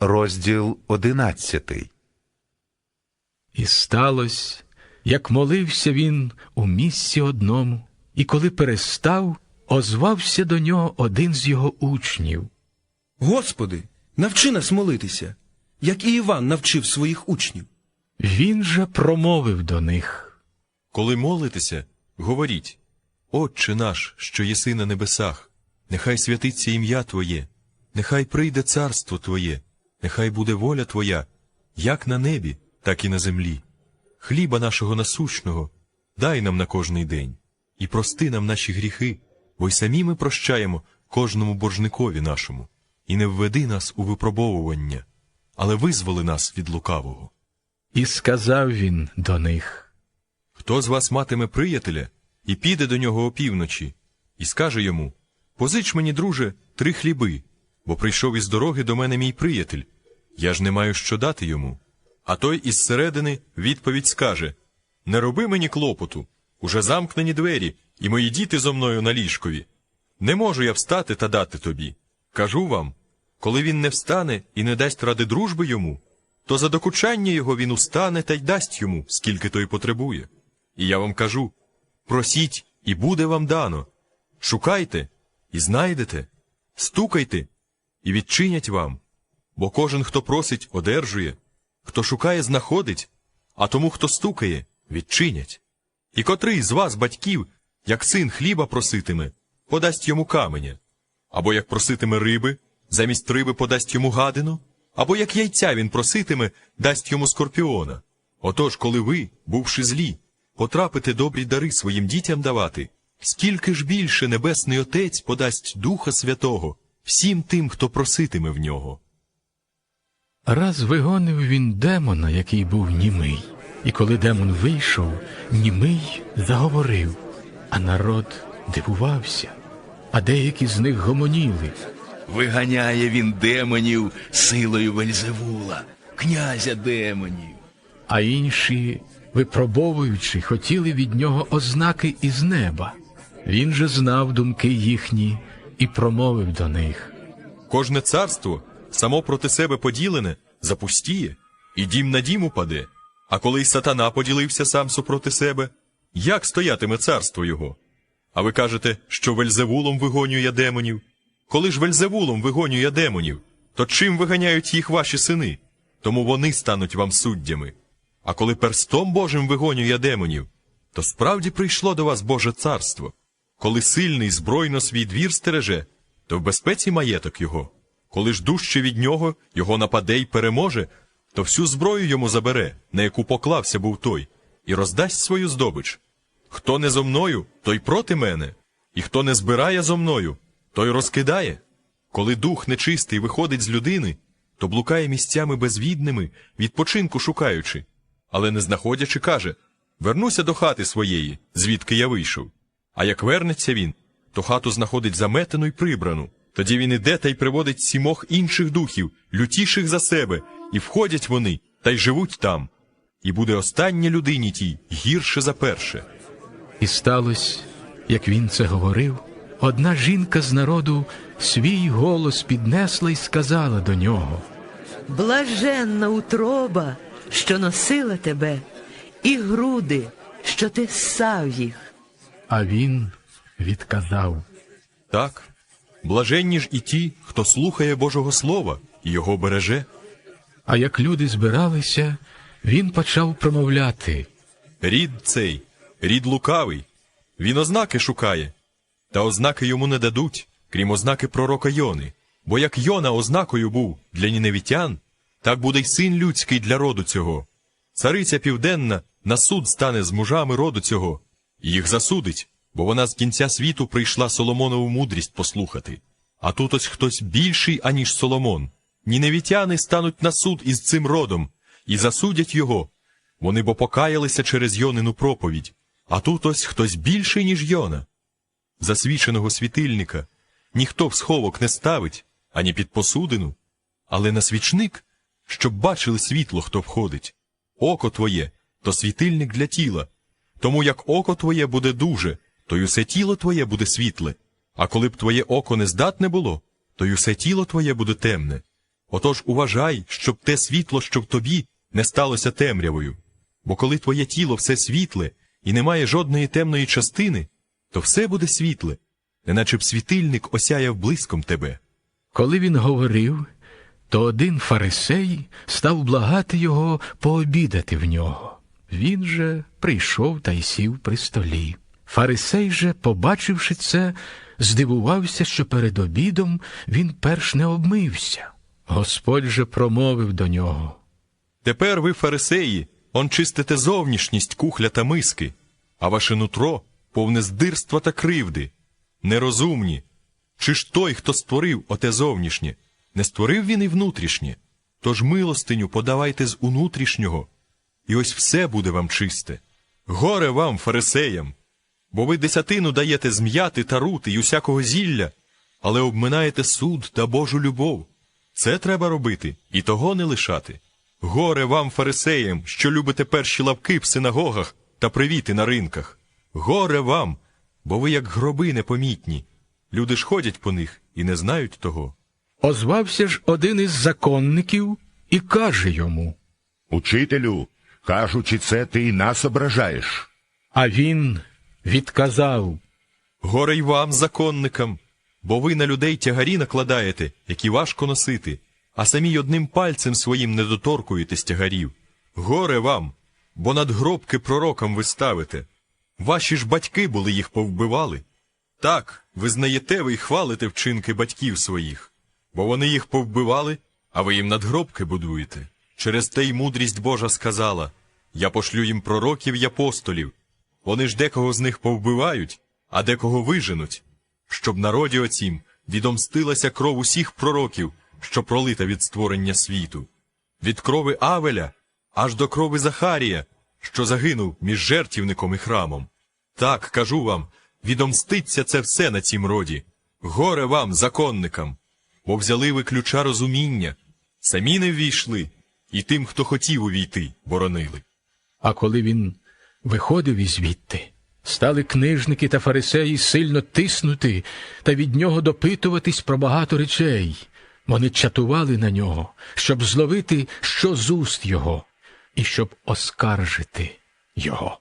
розділ одинадцятий. І сталося, як молився він у місці одному, і коли перестав, озвався до нього один з його учнів. Господи, навчи нас молитися, як і Іван навчив своїх учнів. Він же промовив до них. Коли молитеся, говоріть, Отче наш, що єси на небесах, нехай святиться ім'я Твоє, нехай прийде царство Твоє, нехай буде воля Твоя, як на небі, так і на землі. Хліба нашого насущного дай нам на кожний день, і прости нам наші гріхи, бо й самі ми прощаємо кожному боржникові нашому, і не введи нас у випробовування, але визволи нас від лукавого. І сказав він до них. Хто з вас матиме приятеля і піде до нього опівночі, і скаже йому Позич мені, друже, три хліби, бо прийшов із дороги до мене мій приятель. Я ж не маю що дати йому. А той із середини відповідь скаже Не роби мені клопоту, уже замкнені двері, і мої діти зо мною на ліжкові. Не можу я встати та дати тобі. Кажу вам, коли він не встане і не дасть ради дружби йому, то за докучання його він устане та й дасть йому, скільки той потребує. І я вам кажу просіть, і буде вам дано. Шукайте і знайдете, стукайте і відчинять вам. Бо кожен, хто просить, одержує, хто шукає, знаходить, а тому, хто стукає, відчинять. І котрий з вас, батьків, як син хліба проситиме, подасть йому каменя, або як проситиме риби, замість риби подасть йому гадину, або як яйця він проситиме, дасть йому скорпіона. Отож, коли ви, бувши злі, потрапите добрі дари своїм дітям давати, скільки ж більше Небесний Отець подасть Духа Святого всім тим, хто проситиме в нього. Раз вигонив він демона, який був німий, і коли демон вийшов, німий заговорив, а народ дивувався, а деякі з них гомоніли. Виганяє він демонів силою Вельзевула, князя демонів. А інші, випробовуючи, хотіли від нього ознаки із неба. Він же знав думки їхні і промовив до них. Кожне царство, само проти себе поділене, запустіє, і дім на дім упаде. А коли й сатана поділився сам супроти себе, як стоятиме царство його? А ви кажете, що Вельзевулом вигонює демонів? Коли ж Вельзевулом вигонює демонів, то чим виганяють їх ваші сини? Тому вони стануть вам суддями. А коли перстом Божим вигонює демонів, то справді прийшло до вас Боже царство. Коли сильний збройно свій двір стереже, то в безпеці маєток його. Коли ж дужче від нього його нападе й переможе, то всю зброю йому забере, на яку поклався був той, і роздасть свою здобич. Хто не зо мною, той проти мене, і хто не збирає зо мною, той розкидає. Коли дух нечистий виходить з людини, то блукає місцями безвідними, відпочинку шукаючи, але не знаходячи, каже Вернуся до хати своєї, звідки я вийшов. А як вернеться він, то хату знаходить заметену й прибрану. Тоді він іде та й приводить сімох інших духів, лютіших за себе, і входять вони та й живуть там. І буде останнє людині тій гірше за перше. І сталося, як він це говорив, одна жінка з народу свій голос піднесла і сказала до нього. Блаженна утроба, що носила тебе, і груди, що ти ссав їх. А він відказав. Так, блаженні ж і ті, хто слухає Божого Слова і його береже. А як люди збиралися, він почав промовляти. Рід цей, рід лукавий, він ознаки шукає, та ознаки йому не дадуть, крім ознаки пророка Йони. Бо як Йона ознакою був для ніневітян, так буде й син людський для роду цього. Цариця південна на суд стане з мужами роду цього, їх засудить, бо вона з кінця світу прийшла Соломонову мудрість послухати. А тут ось хтось більший, аніж Соломон. Ніневітяни стануть на суд із цим родом і засудять його. Вони бо покаялися через Йонину проповідь, а тут ось хтось більший, ніж Йона. Засвіченого світильника ніхто в сховок не ставить, ані під посудину, але на свічник, щоб бачили світло, хто входить. Око твоє то світильник для тіла. Тому як око твоє буде дуже, то й усе тіло твоє буде світле. А коли б твоє око не здатне було, то й усе тіло твоє буде темне. Отож уважай, щоб те світло, що в тобі, не сталося темрявою. Бо коли твоє тіло все світле і немає жодної темної частини, то все буде світле, неначе б світильник осяяв блиском тебе. Коли він говорив, то один фарисей став благати його пообідати в нього. Він же прийшов та й сів при столі. Фарисей же, побачивши це, здивувався, що перед обідом він перш не обмився. Господь же промовив до нього. Тепер ви, фарисеї, он чистите зовнішність кухля та миски, а ваше нутро повне здирства та кривди. Нерозумні. Чи ж той, хто створив оте зовнішнє, не створив він і внутрішнє? Тож милостиню подавайте з унутрішнього, і ось все буде вам чисте. Горе вам, фарисеям! Бо ви десятину даєте з м'яти та рути й усякого зілля, але обминаєте суд та Божу любов. Це треба робити і того не лишати. Горе вам, фарисеям, що любите перші лавки в синагогах та привіти на ринках. Горе вам, бо ви як гроби непомітні. Люди ж ходять по них і не знають того. Озвався ж один із законників і каже йому. Учителю, кажучи це, ти і нас ображаєш. А він відказав. Горе й вам, законникам, бо ви на людей тягарі накладаєте, які важко носити, а самі й одним пальцем своїм не доторкуєтесь тягарів. Горе вам, бо надгробки пророкам ви ставите. Ваші ж батьки були їх повбивали. Так, визнаєте ви й хвалите вчинки батьків своїх, бо вони їх повбивали, а ви їм надгробки будуєте. Через те й мудрість Божа сказала Я пошлю їм пророків й апостолів. Вони ж декого з них повбивають, а декого виженуть, щоб народі оцім відомстилася кров усіх пророків, що пролита від створення світу, від крови Авеля аж до крови Захарія, що загинув між жертівником і храмом. Так, кажу вам, відомститься це все на цім роді. Горе вам, законникам, бо взяли ви ключа розуміння, самі не ввійшли, і тим, хто хотів увійти, боронили. А коли він виходив із звідти, стали книжники та фарисеї сильно тиснути та від нього допитуватись про багато речей. Вони чатували на нього, щоб зловити що з уст його, і щоб оскаржити його.